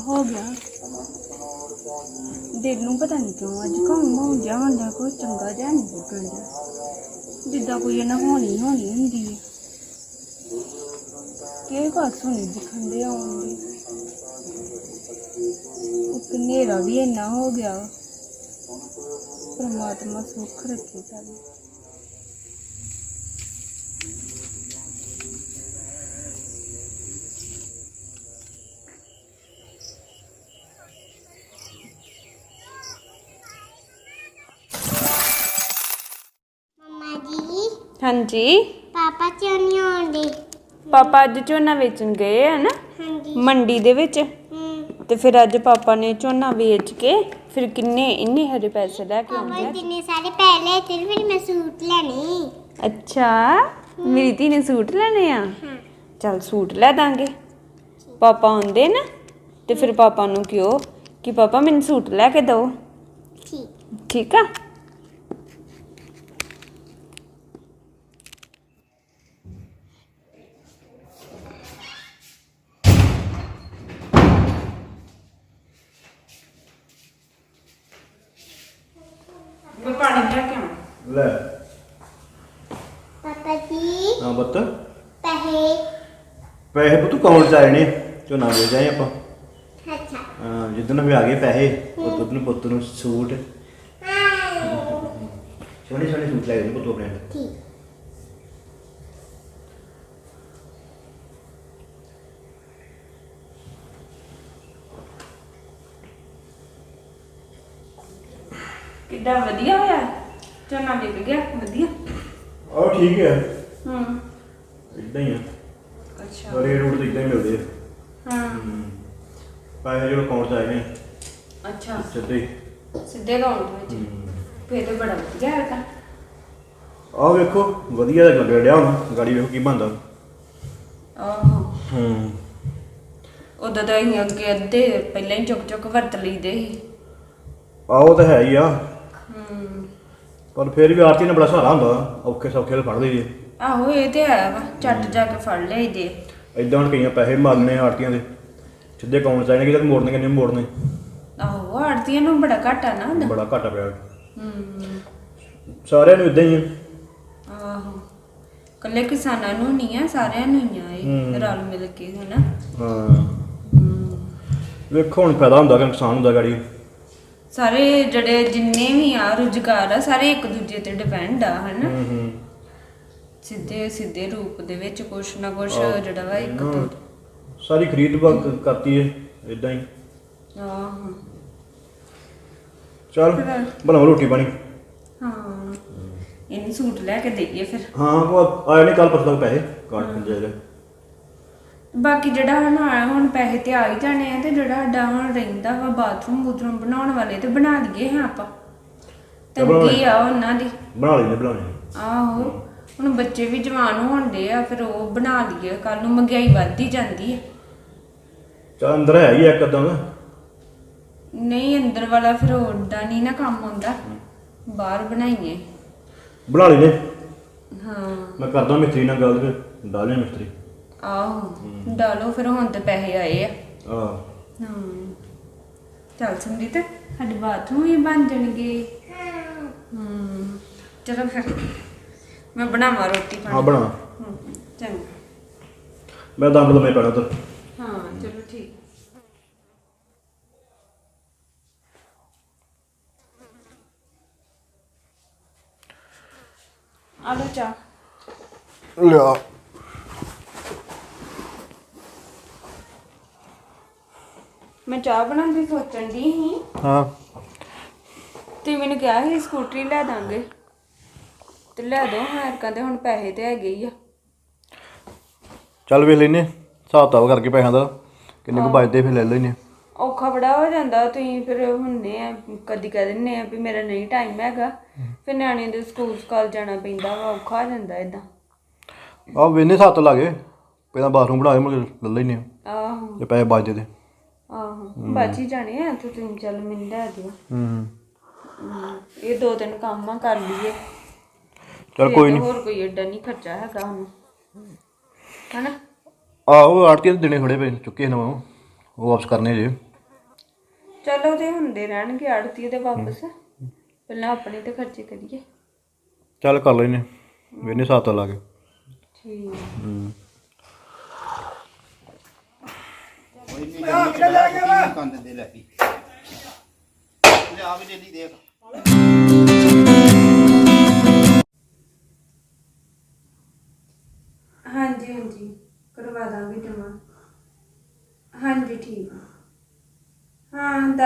ਹੋ ਗਿਆ। ਦਿਲ ਨੂੰ ਪਤਾ ਨਹੀਂ ਕਿਉਂ ਅੱਜ ਕੰਮ ਹੋ ਜਾ ਹੁੰਦਾ, ਕੋਈ ਚੰਗਾ ਜਿਹਾ ਨਹੀਂ ਲੱਗਣ ਡਿਆ। ਜਿੱਦਾਂ ਕੋਈ ਇਹਨਾਂ ਹੋਣੀ ਹੋਣੀ ਹੁੰਦੀ ਹੈ। ਕੀ ਬਾਤ ਸੁਣੀ ਦਿਖਣ ਦੇ ਇੱਕ ਹਨੇਰਾ ਵੀ ਇੰਨਾ ਹੋ ਗਿਆ। ਪਰਮਾਤਮਾ ਸੁੱਖ ਰੱਖੇ ਸਾਨੂੰ ਮੰਮਾ ਜੀ ਹਾਂਜੀ। ਪਾਪਾ ਕਿਉਂ ਨਹੀਂ ਆਉਂਦੇ। ਪਾਪਾ ਅੱਜ ਝੋਨਾ ਵੇਚਣ ਗਏ ਆ ਨਾ? ਹਾਂਜੀ। ਮੰਡੀ ਦੇ ਵਿੱਚ? ਹੂੰ। ਤੇ ਫਿਰ ਅੱਜ ਪਾਪਾ ਨੇ ਝੋਨਾ ਵੇਚ ਕੇ ਫਿਰ ਕਿੰਨੇ ਇੰਨੇ ਹਰੇ ਪੈਸੇ ਲੈ ਕੇ ਪਾਪਾ ਆਉਂਦੇ ਆ? ਜਿੰਨੇ ਸਾਰੇ ਪਹਿਲੇ ਤੇ ਫਿਰ ਮੈਂ ਸੂਟ ਲੈਣੇ। ਅੱਛਾ। ਮੇਰੀ ਧੀ ਨੇ ਸੂਟ ਲੈਣੇ ਆ? ਹਾਂ। ਚਲ ਸੂਟ ਲੈ ਦਾਂਗੇ। ਪਾਪਾ ਆਉਂਦੇ ਨਾ ਤੇ ਫਿਰ ਪਾਪਾ ਨੂੰ ਕਿਹੋ ਕਿ ਪਾਪਾ ਮੈਨੂੰ ਸੂਟ ਲੈ ਕੇ ਦਿਓ। ਠੀਕ। ਠੀਕ ਆ ਮੈਂ ਪਾਣੀ ਲੈ ਕੇ ਆਵਾਂ ਲੈ ਪਾਪਾ ਜੀ ਹਾਂ ਬੱਤ ਪਹਿਲੇ ਪੈਸੇ ਪੁੱਤ ਅਕਾਊਂਟ ਚ ਆਏ ਨੇ ਝੋਨਾ ਦੇ ਜਾਏ ਆਪਾਂ। ਅੱਛਾ। ਹਾਂ, ਜਿੱਦਣ ਵੀ ਆ ਗਏ ਪੈਸੇ ਉਹ ਦੁੱਧ ਨੂੰ ਪੁੱਤ ਨੂੰ ਸੂਟ। ਸੋਹਣੇ ਸੋਹਣੇ ਸੂਟ ਲੈ ਗਏ ਪੁੱਤ ਆਪਣੇ। ਠੀਕ। ਕਿੱਦਾਂ ਵਧੀਆ ਹੋਇਆ। ਝੋਨਾ ਵਿਕ ਗਿਆ ਵਧੀਆ। ਆਹ ਠੀਕ ਹੈ। ਹੂੰ। ਇਦਾਂ ਹੀ ਆ। ਅੱਛਾ। ਸਾਰੇ ਰੂਟ ਤੇ ਇਦਾਂ ਹੀ ਮਿਲਦੇ ਆ। ਹਾਂ। ਹੂੰ। ਪੈਸੇ ਜਿਹੜੇ ਅਕਾਊਂਟ ਚ ਆਏ ਨੇ। ਅੱਛਾ। ਸਿੱਧੇ। ਹੀ। ਸਿੱਧੇ ਅਕਾਊਂਟ ਵਿੱਚ। ਹੂੰ। ਫੇਰ ਤੇ ਬੜਾ ਵਧੀਆ ਹੈ ਤਾਂ। ਆਹ ਵੇਖੋ ਵਧੀਆ ਲੱਗ ਰਿਹਾ ਹੁਣ। ਗਾੜੀ ਵੇਖੋ ਕੀ ਬਣਦਾ। ਆਹੋ। ਹੂੰ। ਉਦੋਂ ਤਾਂ ਅਸੀਂ ਅੱਗੇ ਅੱਧੇ ਪਹਿਲਾਂ ਹੀ ਚੁੱਕ ਚੁੱਕ ਵਰਤ ਲਈਦੇ ਸੀ। ਆਹ ਉਹ ਤਾਂ ਹੈ ਹੀ ਆ। ਹੂੰ। ਪਰ ਫਿਰ ਵੀ ਆਰਤੀ ਨੇ ਬੜਾ ਸਹਾਰਾ ਹੁੰਦਾ। ਔਖੇ ਸੌਖੇ ਨਾਲ ਫੜਦੇ ਜੀ। ਆਹੋ ਇਹ ਤੇ ਹੈ ਵਾ ਝੱਟ ਜਾ ਕੇ ਫੜ ਲਈਦੇ ਇਦਾਂ ਹੁਣ ਕਈਆਂ ਪੈਸੇ ਮਾਰਨੇ ਆਰਤੀਆਂ ਦੇ ਸਿੱਧੇ ਅਕਾਊਂਟ ਚ ਨੇ ਕਿ ਤੱਕ ਮੋੜਨੇ ਕਿ ਨਹੀਂ ਮੋੜਨੇ। ਆਹੋ ਆੜਤੀਆਂ ਨੂੰ ਬੜਾ ਘਾਟਾ ਨਾ ਹੁੰਦਾ। ਬੜਾ ਘਾਟਾ ਪਿਆ। ਹੂੰ। ਸਾਰਿਆਂ ਨੂੰ ਇਦਾਂ ਹੀ ਆ। ਆਹੋ ਕੱਲੇ ਕਿਸਾਨਾਂ ਨੂੰ ਨਹੀਂ ਆ ਸਾਰਿਆਂ ਨੂੰ ਹੀ ਆ ਇਹ। ਰਲ ਮਿਲ ਕੇ ਹਨਾ? ਹਾਂ। ਹੂੰ। ਵੇਖੋ ਹੁਣ ਫਾਇਦਾ ਹੁੰਦਾ ਕਿ ਨੁਕਸਾਨ ਹੁੰਦਾ ਗਾੜੀ। ਸਾਰੇ ਜਿਹੜੇ ਜਿੰਨੇ ਵੀ ਆ ਰੁਜ਼ਗਾਰ ਆ ਸਾਰੇ ਇੱਕ ਦੂਜੇ ਤੇ ਡਿਪੈਂਡ ਆ ਹਨਾ? ਹੂੰ ਹੂੰ। ਸਿੱਧੇ ਸਿੱਧੇ ਰੂਪ ਦੇ ਵਿੱਚ ਕੁਛ ਨਾ ਕੁਛ ਆਹੋ। ਜਿਹੜਾ ਵਾ ਇੱਕ ਹਾਂ। ਤੋਂ ਸਾਰੀ ਖਰੀਦ ਬਕ ਕਰਤੀ ਹੈ ਇਦਾਂ ਹੀ। ਆਹੋ। ਚਲ ਬਣਾਓ ਰੋਟੀ ਪਾਣੀ। ਹਾਂ। ਇਹਨੂੰ ਸੂਟ ਲੈ ਕੇ ਦੇਈਏ ਫਿਰ। ਹਾਂ ਉਹ ਆਏ ਨੇ ਕੱਲ ਪਰਸੋਂ ਤੱਕ ਪੈਸੇ ਕਾਰਡ ਖੰਜੇ ਦੇ ਬਾਕੀ ਜਿਹੜਾ ਹੁਣ ਆਇਆ ਹੁਣ ਪੈਸੇ ਤੇ ਆ ਹੀ ਜਾਣੇ ਆ ਤੇ ਜਿਹੜਾ ਸਾਡਾ ਹੁਣ ਰਹਿੰਦਾ ਵਾ ਬਾਥਰੂਮ ਬੂਥਰੂਮ ਬਣਾਉਣ ਵਾਲੇ ਤੇ ਬਣਾ ਦਈਏ ਹਾਂ ਆਪਾਂ। ਤੰਗੀ ਆ ਉਹਨਾਂ ਦੀ। ਬਣਾ ਲੈਣੇ ਬਣਾ ਲੈਣੇ ਆਹੋ। ਹੁਣ ਬੱਚੇ ਵੀ ਜਵਾਨ ਹੋਣਦੇ ਆ ਫਿਰ ਉਹ ਬਣਾ ਲਈਏ ਕੱਲ ਨੂੰ ਮਹਿੰਗਾਈ ਵੱਧਦੀ ਜਾਂਦੀ ਹੈ ਚਲ ਅੰਦਰ ਹੈ ਹੀ ਇੱਕ ਅੱਧਾ ਨਾ। ਨਹੀਂ ਅੰਦਰ ਵਾਲਾ ਫਿਰ ਓਡਾ ਨਹੀਂ ਨਾ ਕੰਮ ਆਉਂਦਾ। ਬਾਹਰ ਬਣਾਈਏ। ਬਣਾ ਲੈਣੇ ਹਾਂ। ਮੈਂ ਕਰਦਾ ਮਿਸਤਰੀ ਨਾਲ ਗੱਲ ਤੇ ਡਾਲੇ ਮਿਸਤਰੀ। ਆਹੋ ਡਾਲੋ ਫਿਰ ਹੁਣ ਤੇ ਪੈਸੇ ਆਏ ਆ। ਆਹ ਹਾਂ। ਚੱਲ ਸੰਦੀਪ ਸਾਡੇ ਬਾਥਰੂਮ ਵੀ ਬਣ ਜਾਣਗੇ। ਹੂੰ। ਚਲੋ ਫਿਰ। ਮੈਂ ਬਣਾਵਾਂ ਰੋਟੀ ਹਾਂ ਪਾਣੀ ਬਣਾ ਹੂੰ, ਚੰਗਾ। ਮੈਂ ਦਮ ਲੰਮੇ ਪੈਣਾ ਤੇ ਹਾਂ ਚਲੋ ਠੀਕ। ਆਲੋ ਚਾ ਲਿਆ। ਮੈਂ ਚਾਹ ਬਣਾਉਣ ਦੀ ਸੋਚਣ ਦੀ ਸੀ। ਹਾਂ। ਤੇ ਮੈਨੂੰ ਕਿਹਾ ਸੀ ਸਕੂਟਰੀ ਲੈ ਦਾਂਗੇ। ਤੇ ਲੈ ਦੋ ਹਾਂ ਕਹਿੰਦੇ ਹੁਣ ਪੈਸੇ ਤੇ ਹੈਗੇ ਹੀ ਆ। ਚੱਲ ਵੇਖ ਲੈਨੇ ਹਿਸਾਬ ਤਾਬ ਕਰਕੇ ਪੈਸਿਆਂ ਦਾ ਕਿੰਨੇ ਕੁ ਬਚਦੇ ਫਿਰ ਲੈ ਲੈਨੇ ਔਖਾ ਬੜਾ ਹੋ ਜਾਂਦਾ ਤੁਸੀਂ ਫਿਰ ਹੁੰਨੇ ਆ ਕਦੀ ਕਹਿ ਦਿੰਨੇ ਆ ਵੀ ਮੇਰਾ ਨਹੀਂ ਟਾਈਮ ਹੈਗਾ ਫਿਰ ਨਿਆਣੇ ਦੇ ਸਕੂਲ ਸਕਾਲ ਜਾਣਾ ਪੈਂਦਾ ਵਾ ਔਖਾ ਹੋ ਜਾਂਦਾ ਇਦਾਂ ਆਹ ਵੇਨੇ ਸੱਤ ਲਾਗੇ ਪਹਿਲਾਂ ਬਾਥਰੂਮ ਬਣਾ ਕੇ ਮੁੜ ਕੇ ਲੈ ਲੈਨੇ ਆਹੋ। ਤੇ ਪੈਸੇ ਬਚਦੇ ਤੇ। ਆਹੋ ਬਾਚੀ ਜਾਣੇ ਆ ਤੇ ਤੁਸੀਂ ਚੱਲ ਮੈਨੂੰ ਲੈ ਦਿਓ। ਹੂੰ ਇਹ ਦੋ ਤਿੰਨ ਕੰਮ ਆ ਕਰ ਲਈਏ। ਚੱਲ ਕੋਈ ਨਹੀਂ ਹੋਰ ਕੋਈ ਏਡਾ ਨਹੀਂ ਖਰਚਾ ਹੈਗਾ ਹੁਣ ਹਨਾ? ਆਹੋ ਆੜਤੀ ਦੇ ਦਿਨੇ ਥੋੜੇ ਪਏ ਚੁੱਕੇ ਨਾ ਉਹ। ਵਾਪਸ ਕਰਨੇ ਜੇ। ਚਲੋ ਤੇ ਹੁੰਦੇ ਰਹਿਣਗੇ ਆੜਤੀ ਦੇ ਵਾਪਸ। ਪਹਿਲਾਂ ਆਪਣੇ ਤੇ ਖਰਚੇ ਕਰੀਏ। ਚੱਲ ਕਰ ਲੈਨੇ ਵੇਨੇ ਸਾਥ ਲਾ ਕੇ। ਠੀਕ। ਕੰਨ ਦੇ ਲੈ ਪੀ ਲਿਆ ਵੀ ਜਲਦੀ ਦੇਖ।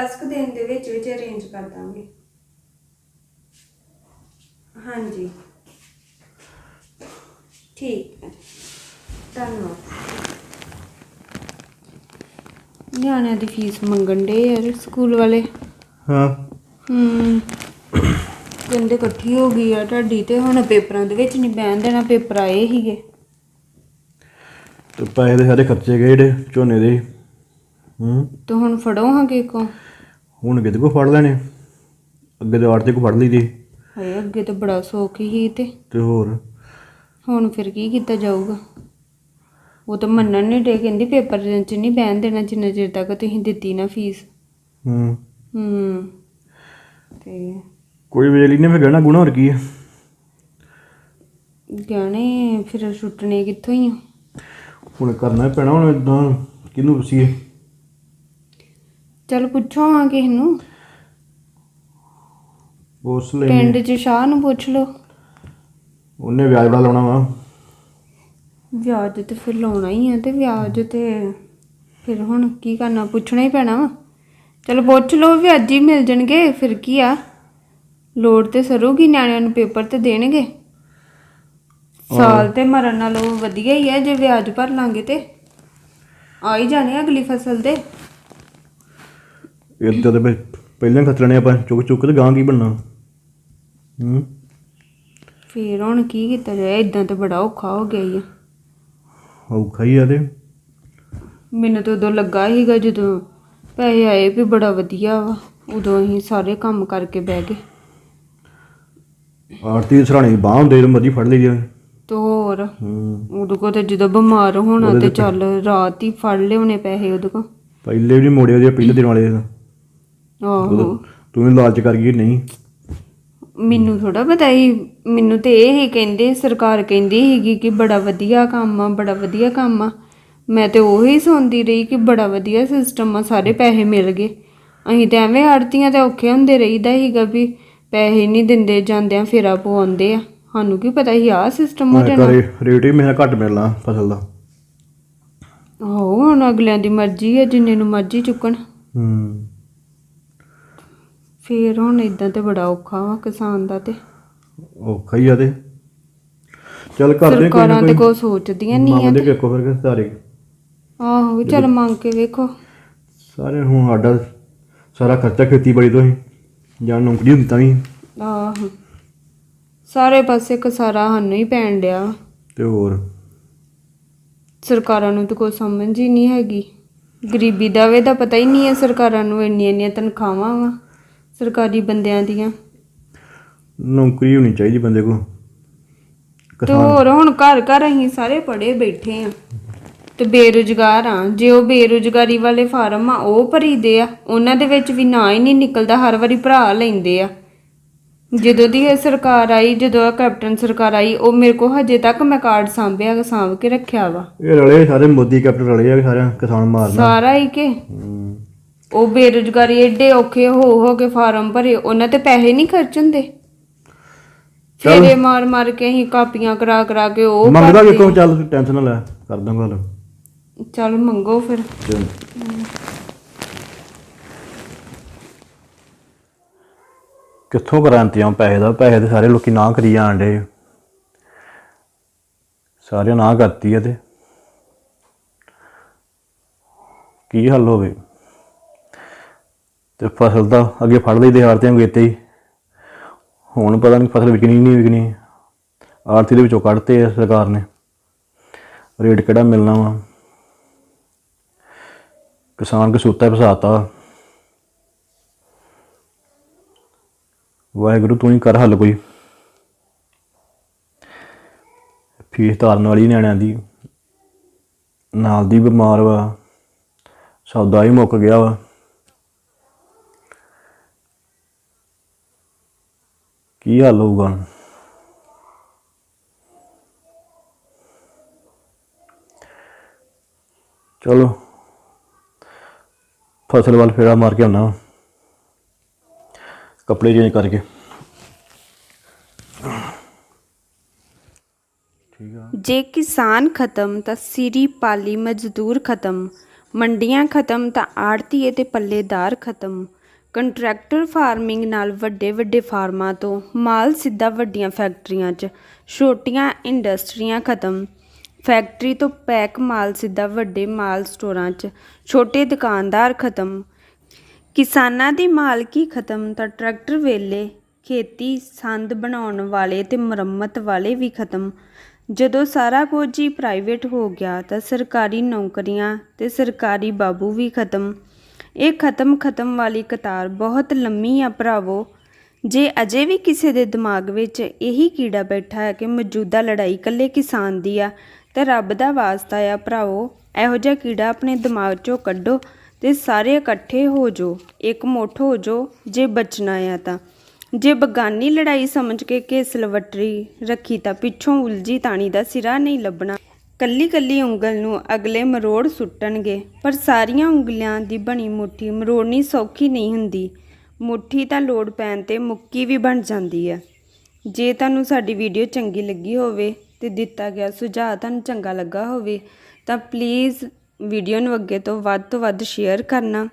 10 ਕੁ ਦਿਨ ਦੇ ਵਿੱਚ ਵਿੱਚ ਅਰੇਂਜ ਕਰ ਦਾਂਗੇ। ਹਾਂਜੀ। ਠੀਕ ਹੈ। ਧੰਨਵਾਦ। ਨਿਆਣਿਆਂ ਦੀ ਫੀਸ ਮੰਗਣ ਦੇ ਯਾਰ ਸਕੂਲ ਵਾਲੇ। ਹਾਂ। ਹੂੰ। ਕਹਿੰਦੇ ਇਕੱਠੀ ਹੋ ਗਈ ਆ ਤੁਹਾਡੀ ਤੇ ਹੁਣ ਪੇਪਰਾਂ ਦੇ ਵਿੱਚ ਨਹੀਂ ਬਹਿਣ ਦੇਣਾ ਪੇਪਰ ਆਏ ਹੀਗੇ ਤੇ ਪੈਸੇ ਦੇ ਸਾਰੇ ਖਰਚੇ ਗਏ ਜਿਹੜੇ ਝੋਨੇ ਦੇ। ਹੂੰ। ਤੇ ਹੁਣ ਫੜੋ ਹਾਂ ਕੇ ਕੋ? ਹੁਣ ਕਿਤੇ ਕੋ ਫੜ ਲੈਣੇ ਅੱਗੇ ਤੇ ਆੜਤੇ ਕੋ ਫੜ ਲਈ ਦੀ ਹਾਏ ਅੱਗੇ ਤਾਂ ਬੜਾ ਸੌਖ ਹੀ ਤੇ। ਤੇ ਹੋਰ? ਹੁਣ ਫਿਰ ਕੀ ਕੀਤਾ ਜਾਊਗਾ? ਉਹ ਤਾਂ ਮੰਨਣ ਨਹੀਂ ਡੇ ਕਹਿੰਦੀ ਪੇਪਰ 'ਚ ਨਹੀਂ ਬਹਿਣ ਦੇਣਾ ਜਿੰਨਾ ਚਿਰ ਤੱਕ ਤੁਸੀਂ ਦਿੱਤੀ ਨਾ ਫੀਸ। ਹੂੰ। ਹੂੰ। ਤੇ ਕੋਈ ਵੇਲੀ ਨੇ ਫਿਰ ਗਹਿਣਾ ਗੁਣਾ ਹੋਰ ਕੀ ਹੈ ਗਹਿਣੇ ਫਿਰ ਛੁੱਟਣੇ ਕਿੱਥੋਂ ਹੀ ਆ? ਹੁਣ ਕਰਨਾ ਹੀ ਪੈਣਾ ਹੁਣ ਇਦਾਂ ਕਿਹਨੂੰ ਪੁੱਛੀਏ? ਚਲ ਪੁੱਛੋ ਹਾਂ ਕਿਸੇ ਨੂੰ। ਉਸ ਲਈ ਪਿੰਡ 'ਚ ਸ਼ਾਹ ਨੂੰ ਪੁੱਛ ਲਓ। ਉਹਨੇ ਵਿਆਜ ਬੜਾ ਲਾਉਣਾ ਵਾ। ਵਿਆਜ ਤੇ ਫਿਰ ਲਾਉਣਾ ਹੀ ਆ ਤੇ ਵਿਆਜ ਤੇ ਫਿਰ ਹੁਣ ਕੀ ਕਰਨਾ ਪੁੱਛਣਾ ਹੀ ਪੈਣਾ ਵਾ। ਚਲੋ ਪੁੱਛ ਲਓ ਵਿਆਜ ਹੀ ਮਿਲ ਜਾਣਗੇ ਫਿਰ ਕੀ ਆ? ਲੋੜ ਤੇ ਸਰੂਗੀ ਨਿਆਣਿਆਂ ਨੂੰ ਪੇਪਰ ਤੇ ਦੇਣਗੇ। ਸਾਲ ਤੇ ਮਰਨ ਨਾਲੋਂ ਵਧੀਆ ਹੀ ਹੈ ਜੇ ਵਿਆਜ ਭਰ ਲਾਂਗੇ ਤੇ। ਆ ਹੀ ਜਾਣੇ ਆ ਅਗਲੀ ਫਸਲ ਦੇ ਇਦਾਂ ਤੇ ਫਿਰ ਪਹਿਲਾਂ ਖਤਰਣੇ ਆਪਾਂ ਚੁੱਕ ਚੁੱਕ ਤੇ ਗਾਂ ਕੀ ਬਣਨਾ? ਹੂੰ? ਫਿਰ ਹੁਣ ਕੀ ਕੀਤਾ ਜਾਏ? ਇਦਾਂ ਤੇ ਬੜਾ ਔਖਾ ਹੋ ਗਿਆ ਹੀ ਆ। ਔਖਾ ਹੀ ਆ ਤੇ। ਮੈਨੂੰ ਤਾਂ ਉਦੋਂ ਲੱਗਾ ਸੀਗਾ ਜਦੋਂ ਪੈਸੇ ਆਏ ਵੀ ਬੜਾ ਵਧੀਆ ਵਾ। ਉਦੋਂ ਅਸੀਂ ਸਾਰੇ ਕੰਮ ਕਰਕੇ ਬਹਿ ਗਏ। ਆਰਤੀ ਦੇ ਸਰਾਣੇ ਬਾਹ ਹੁੰਦੇ ਤੇ ਮਰਜ਼ੀ ਫੜ ਲਈ ਦੀ ਤੇ ਹੋਰ ਹੂੰ। ਉਦੋਂ ਕੋ ਤੇ ਜਦੋਂ ਬਿਮਾਰ ਹੋਣਾ ਤੇ ਚੱਲ ਰਾਤ ਹੀ ਫੜ ਲਿਆਉਣੇ ਪੈਸੇ ਉਦੋਂ ਕੋ। ਪਹਿਲੇ ਵੀ ਮੋੜਿਆ ਜੇ ਪਹਿਲੇ ਦਿਨ ਵਾਲੇ ਦਾ। ਆਹੋ। ਤੂੰ ਵੀ ਲਾਲਚ ਕਰ ਗਈ ਨਹੀਂ? ਮੈਨੂੰ ਥੋੜਾ ਪਤਾ ਸੀ ਮੈਨੂੰ ਤੇ ਇਹ ਹੀ ਕਹਿੰਦੇ ਸਰਕਾਰ ਕਹਿੰਦੀ ਸੀਗੀ ਕਿ ਬੜਾ ਵਧੀਆ ਕੰਮ ਆ ਬੜਾ ਵਧੀਆ ਕੰਮ ਆ। ਮੈਂ ਤੇ ਉਹੀ ਸੁਣਦੀ ਰਹੀ ਕਿ ਬੜਾ ਵਧੀਆ ਸਿਸਟਮ ਆ ਸਾਰੇ ਪੈਸੇ ਮਿਲ ਗਏ। ਅਸੀਂ ਤੇ ਐਵੇਂ ਆੜਤੀਆਂ ਤੇ ਔਖੇ ਹੁੰਦੇ ਰਹੀਦਾ ਸੀਗਾ ਵੀ ਪੈਸੇ ਨਹੀਂ ਦਿੰਦੇ ਜਾਂਦਿਆਂ ਫੇਰਾ ਪਵਾਉਂਦੇ ਆ। ਸਾਨੂੰ ਕੀ ਪਤਾ ਸੀ ਆਹ ਸਿਸਟਮ ਹੋ ਜਾਣਾ। ਕਰੇ ਰੇਟ ਹੀ ਮੇਰਾ ਘੱਟ ਮਿਲਣਾ ਫਸਲ ਦਾ। ਆਹੋ ਹੁਣ ਅਗਲਿਆਂ ਦੀ ਮਰਜ਼ੀ ਹੈ ਜਿੰਨੇ ਨੂੰ ਮਰਜ਼ੀ ਚੁੱਕਣ। ਹੂੰ। ਫੇਰ ਹੁਣ ਇਦਾਂ ਤੇ ਬੜਾ ਔਖਾ ਵਾ ਕਿਸਾਨ ਦਾ ਤੇ। ਔਖਾ ਹੀ ਆ ਤੇ। ਚੱਲ ਕਰਦੇ ਕੋਈ ਸਰਕਾਰਾਂ ਨਾ ਤੇ ਕੋਈ ਕੋ ਸੋਚਦੀਆਂ ਨਹੀਂ ਆ ਮੰਗਦੇ ਵੇਖੋ ਫਿਰ ਕਿ ਸਾਰੇ ਆਹੋ ਚੱਲ ਮੰਗ ਕੇ ਵੇਖੋ। ਸਾਰੇ ਹੁਣ ਸਾਡਾ ਸਾਰਾ ਖਰਚਾ ਖੇਤੀਬਾੜੀ ਤੋਂ ਹੀ। ਜਾਂ ਨੌਕਰੀ ਹੁੰਦੀ ਤਾਂ ਵੀ। ਆਹੋ। ਸਾਰੇ ਪਾਸੇ ਕਸਾਰਾ ਸਾਨੂੰ ਹੀ ਪੈਣ ਡਿਆ। ਤੇ ਹੋਰ? ਸਰਕਾਰਾਂ ਨੂੰ ਤਾਂ ਕੋਈ ਸਮਝ ਹੀ ਨਹੀਂ ਹੈਗੀ। ਗਰੀਬੀ ਦਾ ਵੇ ਦਾ ਪਤਾ ਹੀ ਨਹੀਂ ਹੈ ਸਰਕਾਰਾਂ ਨੂੰ ਇੰਨੀਆਂ ਇੰਨੀਆਂ ਤਨਖਾਹਾਂ ਵਾ। ਸਰਕਾਰੀ ਬੰਦਿਆਂ ਦੀਆਂ। ਨੌਕਰੀ ਹੋਣੀ ਚਾਹੀਦੀ ਬੰਦੇ ਕੋ ਤੇ ਹੋਰ ਹੁਣ ਘਰ ਘਰ ਅਸੀਂ ਸਾਰੇ ਪੜੇ ਬੈਠੇ ਆ। ਤੇ ਬੇਰੁਜ਼ਗਾਰ ਆ। ਜੇ ਉਹ ਬੇਰੁਜ਼ਗਾਰੀ ਵਾਲੇ ਫਾਰਮ ਆ ਉਹ ਭਰੀਦੇ ਆ। ਉਹਨਾਂ ਦੇ ਵਿੱਚ ਵੀ ਨਾਂ ਹੀ ਨਹੀਂ ਨਿਕਲਦਾ ਹਰ ਵਾਰੀ ਭਰਾ ਲੈਂਦੇ ਆ। ਜਦੋਂ ਦੀ ਇਹ ਸਰਕਾਰ ਆਈ ਜਦੋਂ ਆ ਕੈਪਟਨ ਸਰਕਾਰ ਆਈ ਉਹ ਮੇਰੇ ਕੋ ਹਜੇ ਤੱਕ ਮੈਂ ਕਾਰਡ ਸਾਂਭਿਆ ਸਾਂਭ ਕੇ ਰੱਖਿਆ ਵਾ। ਇਹ ਰਲੇ ਸਾਰੇ ਮੋਦੀ ਕੈਪਟਨ ਰਲੇ ਆ ਸਾਰਿਆਂ ਕਿਸਾਨ ਮਾਰਨਾ। ਸਾਰਾ ਹੀ ਕਿ। ਉਹ ਬੇਰੁਜ਼ਗਾਰੀ ਏਡੇ ਔਖੇ ਹੋ ਹੋ ਕੇ ਫਾਰਮ ਭਰੇ ਉਹਨਾਂ ਤੇ ਪੈਸੇ ਨਹੀਂ ਖਰਚ ਹੁੰਦੇ? ਫੇਰੇ ਮਾਰ ਮਾਰ ਕੇ ਅਸੀਂ ਕਾਪੀਆਂ ਕਰਾ ਕਰਾ ਕੇ ਉਹ ਮੰਗਦਾ ਭਰਦੇ। ਵੇਖੋ ਚੱਲ ਟੈਨਸ਼ਨ ਨਾ ਲੈ ਕਰ ਦਾਂ ਗੱਲ। ਚੱਲ ਮੰਗੋ ਫਿਰ। ਚੱਲ। ਕਿੱਥੋਂ ਕਰਾਂ ਇੰਤਜ਼ਾਮ ਪੈਸੇ ਦਾ? ਪੈਸੇ ਤੇ ਸਾਰੇ ਲੋਕੀ ਨਾ ਕਰੀ ਜਾਣ ਡੇ ਸਾਰੇ ਨਾ ਕਰਤੀ ਆ ਤੇ। ਕੀ ਹੱਲ ਹੋਵੇ? ਤੇ ਫਸਲ ਤਾਂ ਅੱਗੇ ਫੜ ਲਈ ਦੇ ਆੜਤੀਆਂ ਗੇਤੇ ਹੀ। ਹੁਣ ਪਤਾ ਨਹੀਂ ਫਸਲ ਵਿਕਣੀ ਨਹੀਂ ਵਿਕਣੀ। ਆੜਤੀ ਦੇ ਵਿੱਚੋਂ ਕੱਢਤੇ ਆ ਸਰਕਾਰ ਨੇ। ਰੇਟ ਕਿਹੜਾ ਮਿਲਣਾ ਵਾ? ਕਿਸਾਨ ਕਸੂਤਾ ਫਸਾਤਾ। ਵਾਹਿਗੁਰੂ, ਤੂੰ ਹੀ ਕਰ ਹੱਲ ਕੋਈ। ਫੀਸ ਧਾਰਨ ਵਾਲੀ ਨਿਆਣਿਆਂ ਦੀ। ਨਾਲ ਦੀ ਬਿਮਾਰ ਵਾ। ਸੌਦਾ ਹੀ ਮੁੱਕ ਗਿਆ ਵਾ। ਕੀ ਹਾਲ ਹੋਊਗਾ? ਚਲੋ। ਫਸਲ ਵੱਲ ਫੇਰਾ ਮਾਰ ਕੇ ਆਉਣਾ। ਕੱਪੜੇ ਚੇਂਜ ਕਰਕੇ। ਜੇ ਕਿਸਾਨ ਖਤਮ, ਤਾਂ ਸਿਰੀ ਪਾਲੀ ਮਜ਼ਦੂਰ ਖਤਮ। ਮੰਡੀਆਂ ਖਤਮ, ਤਾਂ ਆੜਤੀ ਤੇ ਪੱਲੇਦਾਰ ਖਤਮ। ਕੰਟਰੈਕਟਰ ਫਾਰਮਿੰਗ ਨਾਲ ਵੱਡੇ ਵੱਡੇ ਫਾਰਮਾਂ ਤੋਂ ਮਾਲ ਸਿੱਧਾ ਵੱਡੀਆਂ ਫੈਕਟਰੀਆਂ 'ਚ, ਛੋਟੀਆਂ ਇੰਡਸਟਰੀਆਂ ਖਤਮ। ਫੈਕਟਰੀ ਤੋਂ ਪੈਕ ਮਾਲ ਸਿੱਧਾ ਵੱਡੇ ਮਾਲ ਸਟੋਰਾਂ 'ਚ, ਛੋਟੇ ਦੁਕਾਨਦਾਰ ਖਤਮ। ਕਿਸਾਨਾਂ ਦੀ ਮਾਲਕੀ ਖਤਮ ਤਾਂ ਟਰੈਕਟਰ ਵੇਲੇ ਖੇਤੀ ਸੰਦ ਬਣਾਉਣ ਵਾਲੇ ਤੇ ਮੁਰੰਮਤ ਵਾਲੇ ਵੀ ਖਤਮ। ਜਦੋਂ ਸਾਰਾ ਕੁਝ ਹੀ ਪ੍ਰਾਈਵੇਟ ਹੋ ਗਿਆ ਤਾਂ ਸਰਕਾਰੀ ਨੌਕਰੀਆਂ ਤੇ ਸਰਕਾਰੀ ਬਾਬੂ ਵੀ ਖਤਮ। ਇਹ ਖਤਮ ਖਤਮ ਵਾਲੀ ਕਤਾਰ ਬਹੁਤ ਲੰਮੀ ਆ ਭਰਾਵੋ। ਜੇ ਅਜੇ ਵੀ ਕਿਸੇ ਦੇ ਦਿਮਾਗ ਵਿੱਚ ਇਹੀ ਕੀੜਾ ਬੈਠਾ ਹੈ ਕਿ ਮੌਜੂਦਾ ਲੜਾਈ ਇਕੱਲੇ ਕਿਸਾਨ ਦੀ ਆ, ਤੇ ਰੱਬ ਦਾ ਵਾਸਤਾ ਆ ਭਰਾਵੋ, ਇਹੋ ਜਿਹਾ ਕੀੜਾ ਆਪਣੇ ਦਿਮਾਗ 'ਚੋਂ ਕੱਢੋ ਤੇ ਸਾਰੇ ਇਕੱਠੇ ਹੋ ਜੋ ਇੱਕ ਮੁੱਠ ਹੋ ਜੋ ਜੇ ਬਚਣਾ ਆ ਤਾਂ। ਜੇ ਬਗਾਨੀ ਲੜਾਈ ਸਮਝ ਕੇ ਕੇਸ ਲਵਟਰੀ ਰੱਖੀ ਤਾਂ ਪਿੱਛੋਂ ਉਲਝੀ ਤਾਣੀ ਦਾ ਸਿਰਾ ਨਹੀਂ ਲੱਭਣਾ। ਕੱਲੀ ਕੱਲੀ ਉਂਗਲ ਨੂੰ ਅਗਲੇ ਮਰੋੜ ਸੁੱਟਣਗੇ ਪਰ ਸਾਰੀਆਂ ਉਂਗਲਾਂ ਦੀ ਬਣੀ ਮੁੱਠੀ ਮਰੋੜਨੀ ਸੌਖੀ ਨਹੀਂ ਹੁੰਦੀ ਮੁੱਠੀ ਤਾਂ ਲੋੜ ਪੈਣ ਤੇ ਮੁੱਕੀ ਵੀ ਬਣ ਜਾਂਦੀ ਹੈ ਜੇ ਤੁਹਾਨੂੰ ਸਾਡੀ ਵੀਡੀਓ ਚੰਗੀ ਲੱਗੀ ਹੋਵੇ ਤੇ ਦਿੱਤਾ ਗਿਆ ਸੁਝਾਅ ਤੁਹਾਨੂੰ ਚੰਗਾ ਲੱਗਾ ਹੋਵੇ ਤਾਂ ਪਲੀਜ਼ ਵੀਡੀਓ ਨੂੰ ਅੱਗੇ ਤੋਂ ਵੱਧ ਤੋਂ ਵੱਧ ਸ਼ੇਅਰ ਕਰਨਾ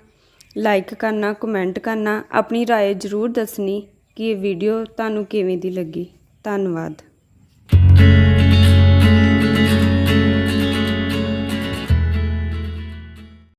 ਲਾਈਕ ਕਰਨਾ ਕਮੈਂਟ ਕਰਨਾ ਆਪਣੀ رائے ਜ਼ਰੂਰ ਦੱਸਣੀ ਕਿ ਇਹ ਵੀਡੀਓ ਤੁਹਾਨੂੰ ਕਿਵੇਂ ਦੀ ਲੱਗੀ ਧੰਨਵਾਦ